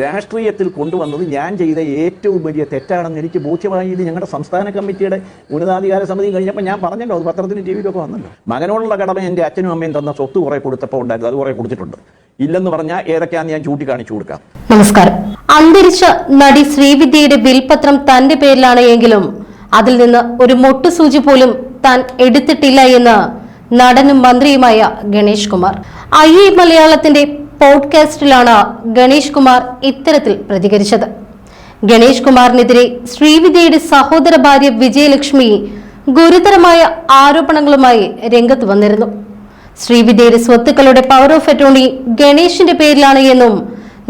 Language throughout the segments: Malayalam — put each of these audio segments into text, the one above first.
രാഷ്ട്രീയത്തിൽ കൊണ്ടുവന്നത് ഞാൻ ചെയ്ത ഏറ്റവും വലിയ തെറ്റാണെന്ന് എനിക്ക് ബോധ്യമായി ഇത് ഞങ്ങളുടെ സംസ്ഥാന കമ്മിറ്റിയുടെ ഉന്നതാധികാര സമിതി കഴിഞ്ഞപ്പോൾ ഞാൻ പറഞ്ഞല്ലോ അത് പത്രത്തിന് ടി വിയിലൊക്കെ വന്നല്ലോ. മകനോടുള്ള കടമ എന്റെ അച്ഛനും അമ്മയും തന്ന സ്വത്ത് കുറേ കൊടുത്തപ്പോൾ ഉണ്ടായിരുന്നു അത് കുറേ കൊടുത്തിട്ടുണ്ട്. ഇല്ലെന്ന് പറഞ്ഞാൽ ഏതൊക്കെയാന്ന് ഞാൻ ചൂണ്ടിക്കാണിച്ചു കൊടുക്കാം. നമസ്കാരം. അന്തരിച്ച നടി ശ്രീവിദ്യയുടെ വിൽപത്രം തന്റെ പേരിലാണ് എങ്കിലും അതിൽ നിന്ന് ഒരു മൊട്ടുസൂചി പോലും താൻ എടുത്തിട്ടില്ല എന്ന് നടനും മന്ത്രിയുമായ ഗണേഷ് കുമാർ. ഐ മലയാളത്തിന്റെ പോഡ്കാസ്റ്റിലാണ് ഗണേഷ് കുമാർ ഇത്തരത്തിൽ പ്രതികരിച്ചത്. ഗണേഷ് കുമാറിനെതിരെ ശ്രീവിദ്യയുടെ സഹോദര ഭാര്യ വിജയലക്ഷ്മി ഗുരുതരമായ ആരോപണങ്ങളുമായി രംഗത്ത് വന്നിരുന്നു. ശ്രീവിദ്യയുടെ സ്വത്തുക്കളുടെ പവർ ഓഫ് അറ്റോണി ഗണേഷിന്റെ പേരിലാണ് എന്നും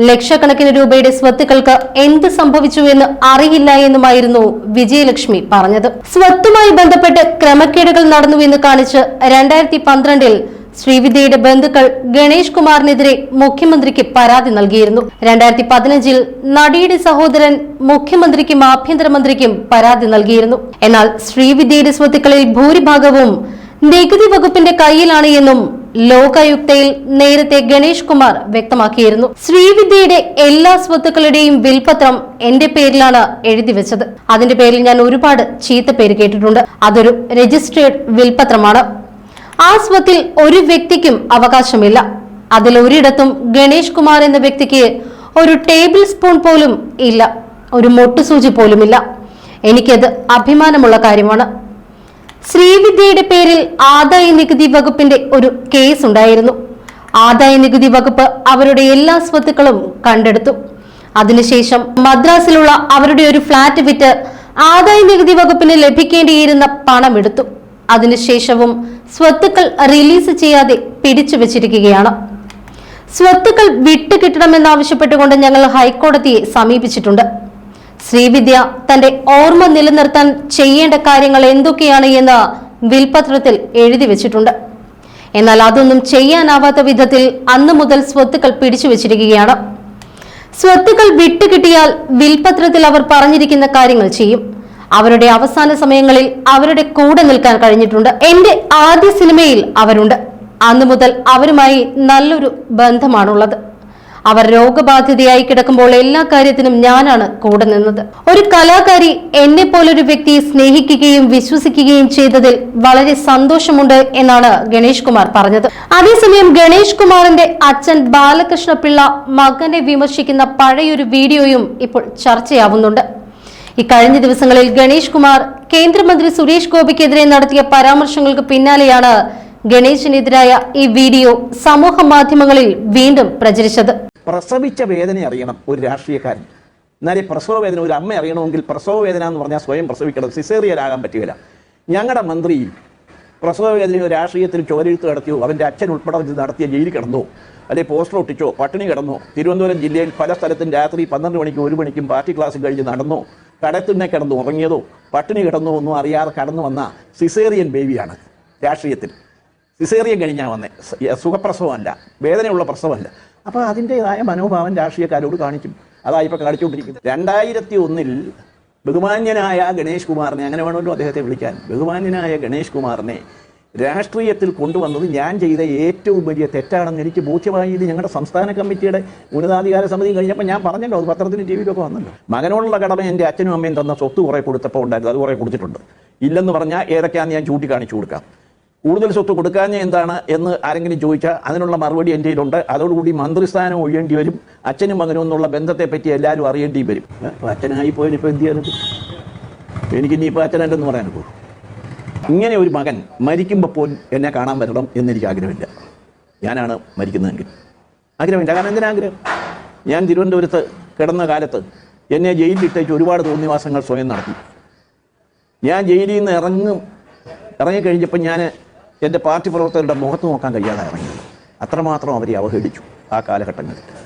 ലക്ഷക്കണക്കിന് രൂപയുടെ സ്വത്തുക്കൾക്ക് എന്ത് സംഭവിച്ചു എന്ന് അറിയില്ല എന്നുമായിരുന്നു വിജയലക്ഷ്മി പറഞ്ഞത്. സ്വത്തുമായി ബന്ധപ്പെട്ട് ക്രമക്കേടുകൾ നടന്നു എന്ന് കാണിച്ച് രണ്ടായിരത്തി പന്ത്രണ്ടിൽ ശ്രീവിദ്യയുടെ ബന്ധുക്കൾ ഗണേഷ് കുമാറിനെതിരെ മുഖ്യമന്ത്രിക്ക് പരാതി നൽകിയിരുന്നു. രണ്ടായിരത്തി പതിനഞ്ചിൽ നടിയുടെ സഹോദരൻ മുഖ്യമന്ത്രിക്കും ആഭ്യന്തരമന്ത്രിക്കും പരാതി നൽകിയിരുന്നു. എന്നാൽ ശ്രീവിദ്യയുടെ സ്വത്തുക്കളിൽ ഭൂരിഭാഗവും നികുതി വകുപ്പിന്റെ കയ്യിലാണ് എന്നും ലോകായുക്തയിൽ നേരത്തെ ഗണേഷ് കുമാർ വ്യക്തമാക്കിയിരുന്നു. ശ്രീവിദ്യയുടെ എല്ലാ സ്വത്തുക്കളുടെയും വിൽപത്രം എന്റെ പേരിലാണ് എഴുതി വെച്ചത്. അതിന്റെ പേരിൽ ഞാൻ ഒരുപാട് ചീത്ത പേര് കേട്ടിട്ടുണ്ട്. അതൊരു രജിസ്ട്രേഡ് വിൽപത്രമാണ്. ആ സ്വത്തിൽ ഒരു വ്യക്തിക്കും അവകാശമില്ല. അതിൽ ഒരിടത്തും ഗണേഷ് കുമാർ എന്ന വ്യക്തിക്ക് ഒരു ടേബിൾ സ്പൂൺ പോലും ഇല്ല. ഒരു മൊട്ടുസൂചി പോലുമില്ല എനിക്കത് അഭിമാനമുള്ള കാര്യമാണ്. ശ്രീവിദ്യയുടെ പേരിൽ ആദായ നികുതി വകുപ്പിന്റെ ഒരു കേസ് ഉണ്ടായിരുന്നു. ആദായ നികുതി വകുപ്പ് അവരുടെ എല്ലാ സ്വത്തുക്കളും കണ്ടെടുത്തു. അതിനുശേഷം മദ്രാസിലുള്ള അവരുടെ ഒരു ഫ്ളാറ്റ് വിറ്റ് ആദായ നികുതി വകുപ്പിന് ലഭിക്കേണ്ടിയിരുന്ന പണം എടുത്തു. അതിനുശേഷവും സ്വത്തുക്കൾ റിലീസ് ചെയ്യാതെ പിടിച്ചു വെച്ചിരിക്കുകയാണ്. സ്വത്തുക്കൾ വിട്ടുകിട്ടണമെന്നാവശ്യപ്പെട്ടുകൊണ്ട് ഞങ്ങൾ ഹൈക്കോടതിയെ സമീപിച്ചിട്ടുണ്ട്. ശ്രീവിദ്യ തന്റെ ഓർമ്മ നിലനിർത്താൻ ചെയ്യേണ്ട കാര്യങ്ങൾ എന്തൊക്കെയാണ് എന്ന് വിൽപത്രത്തിൽ എഴുതി വെച്ചിട്ടുണ്ട്. എന്നാൽ അതൊന്നും ചെയ്യാനാവാത്ത വിധത്തിൽ അന്ന് മുതൽ സ്വത്തുക്കൾ പിടിച്ചു വെച്ചിരിക്കുകയാണ്. സ്വത്തുക്കൾ വിട്ടുകിട്ടിയാൽ വിൽപത്രത്തിൽ അവർ പറഞ്ഞിരിക്കുന്ന കാര്യങ്ങൾ ചെയ്യും. അവരുടെ അവസാന സമയങ്ങളിൽ അവരുടെ കൂടെ നിൽക്കാൻ കഴിഞ്ഞിട്ടുണ്ട്. എന്റെ ആദ്യ സിനിമയിൽ അവരുണ്ട്. അന്നു മുതൽ അവരുമായി നല്ലൊരു ബന്ധമാണുള്ളത്. അവർ രോഗബാധിതയായി കിടക്കുമ്പോൾ എല്ലാ കാര്യത്തിനും ഞാനാണ് കൂടെ നിന്നത്. ഒരു കലാകാരി എന്നെ പോലൊരു വ്യക്തിയെ സ്നേഹിക്കുകയും വിശ്വസിക്കുകയും ചെയ്തതിൽ വളരെ സന്തോഷമുണ്ട് എന്നാണ് ഗണേഷ് കുമാർ പറഞ്ഞത്. അതേസമയം ഗണേഷ് കുമാറിന്റെ അച്ഛൻ ബാലകൃഷ്ണ പിള്ള മകനെ വിമർശിക്കുന്ന പഴയൊരു വീഡിയോയും ഇപ്പോൾ ചർച്ചയാവുന്നുണ്ട്. ഇക്കഴിഞ്ഞ ദിവസങ്ങളിൽ ഗണേഷ് കുമാർ കേന്ദ്രമന്ത്രി സുരേഷ് ഗോപിക്കെതിരെ നടത്തിയ പരാമർശങ്ങൾക്ക് പിന്നാലെയാണ് ഗണേശിനെതിരായ ഈ വീഡിയോ സമൂഹ മാധ്യമങ്ങളിൽ വീണ്ടും പ്രചരിച്ചത്. പ്രസവിച്ച വേദന അറിയണം ഒരു രാഷ്ട്രീയക്കാരൻ എന്നാലേ പ്രസവ വേദന ഒരു അമ്മ അറിയണമെങ്കിൽ പ്രസവ വേദന എന്ന് പറഞ്ഞാൽ സ്വയം പ്രസവിക്കണം സിസേറിയനാകാൻ പറ്റുകയില്ല ഞങ്ങളുടെ മന്ത്രി പ്രസവ വേദനയോ രാഷ്ട്രീയത്തിൽ ചോരെഴുത്ത് നടത്തിയോ അവന്റെ അച്ഛൻ ഉൾപ്പെടെ നടത്തിയ ജയിലിൽ കിടന്നോ അല്ലെങ്കിൽ പോസ്റ്റർ ഒട്ടിച്ചോ പട്ടിണി കിടന്നോ തിരുവനന്തപുരം ജില്ലയിൽ പല സ്ഥലത്തും രാത്രി പന്ത്രണ്ട് മണിക്കും ഒരു മണിക്കും പാർട്ടി ക്ലാസ് കഴിഞ്ഞ് നടന്നോ കടത്തിണ്ണെ കിടന്നു ഉറങ്ങിയതോ പട്ടിണി കിടന്നോ ഒന്നും അറിയാതെ കടന്നു വന്ന സിസേറിയൻ ബേബിയാണ് രാഷ്ട്രീയത്തിൽ. സിസേറിയൻ കഴിഞ്ഞാൽ വന്നേ. സുഖപ്രസവമല്ല. വേദനയുള്ള പ്രസവമല്ല. അപ്പോൾ അതിന്റെതായ മനോഭാവം രാഷ്ട്രീയക്കാരോട് കാണിക്കും. അതായി ഇപ്പോൾ കാണിച്ചുകൊണ്ടിരിക്കുന്നത് രണ്ടായിരത്തി ഒന്നിൽ ബഹുമാന്യനായ ഗണേഷ് കുമാറിനെ അങ്ങനെ വേണമല്ലോ അദ്ദേഹത്തെ വിളിക്കാൻ. ബഹുമാന്യനായ ഗണേഷ് കുമാറിനെ രാഷ്ട്രീയത്തിൽ കൊണ്ടുവന്നത് ഞാൻ ചെയ്ത ഏറ്റവും വലിയ തെറ്റാണെന്ന് എനിക്ക് ബോധ്യമായി ഞങ്ങളുടെ സംസ്ഥാന കമ്മിറ്റിയുടെ ഉന്നതാധികാര സമിതി കഴിഞ്ഞപ്പോൾ ഞാൻ പറഞ്ഞല്ലോ അത് പത്രത്തിന് ടി വിയിലൊക്കെ വന്നല്ലോ. മകനോടുള്ള കടമ എന്റെ അച്ഛനും അമ്മയും തന്ന സ്വത്ത് കുറേ കൊടുത്തപ്പോൾ ഉണ്ടായിരുന്നു അത് കുറേ കൊടുത്തിട്ടുണ്ട്. ഇല്ലെന്ന് പറഞ്ഞാൽ ഏതൊക്കെയാണെന്ന് ഞാൻ ചൂണ്ടിക്കാണിച്ചു കൊടുക്കാം. കൂടുതൽ സ്വത്ത് കൊടുക്കാഞ്ഞ എന്താണ് എന്ന് ആരെങ്കിലും ചോദിച്ചാൽ അതിനുള്ള മറുപടി എന്റെ കയ്യിലുണ്ട്. അതോടുകൂടി മന്ത്രിസ്ഥാനം ഒഴിയേണ്ടി വരും അച്ഛനും മകനും എന്നുള്ള ബന്ധത്തെ പറ്റി എല്ലാവരും അറിയേണ്ടി വരും. അപ്പോൾ അച്ഛനായി പോയതിനിപ്പോൾ എന്ത് ചെയ്യാനും? എനിക്കിനി ഇപ്പോൾ അച്ഛനല്ലെന്ന് പറയാനൊക്കെ. ഇങ്ങനെ ഒരു മകൻ മരിക്കുമ്പോൾ പോലും എന്നെ കാണാൻ വരണം എന്നെനിക്ക് ആഗ്രഹമില്ല. ഞാനാണ് മരിക്കുന്നതെങ്കിൽ. ആഗ്രഹമില്ല. കാരണം എന്തിനാ ആഗ്രഹം? ഞാൻ തിരുവനന്തപുരത്ത് കിടന്ന കാലത്ത് എന്നെ ജയിലിലിട്ടേച്ച് ഒരുപാട് തോന്നിവാസങ്ങൾ സ്വയം നടത്തി. ഞാൻ ജയിലിൽ നിന്ന് ഇറങ്ങും ഇറങ്ങിക്കഴിഞ്ഞപ്പോൾ ഞാൻ എന്റെ പാർട്ടി പ്രവർത്തകരുടെ മുഖത്ത് നോക്കാൻ കഴിയാതെ ഇറങ്ങി. അത്രമാത്രം അവരെ അവഹേളിച്ചു ആ കാലഘട്ടങ്ങളിൽ.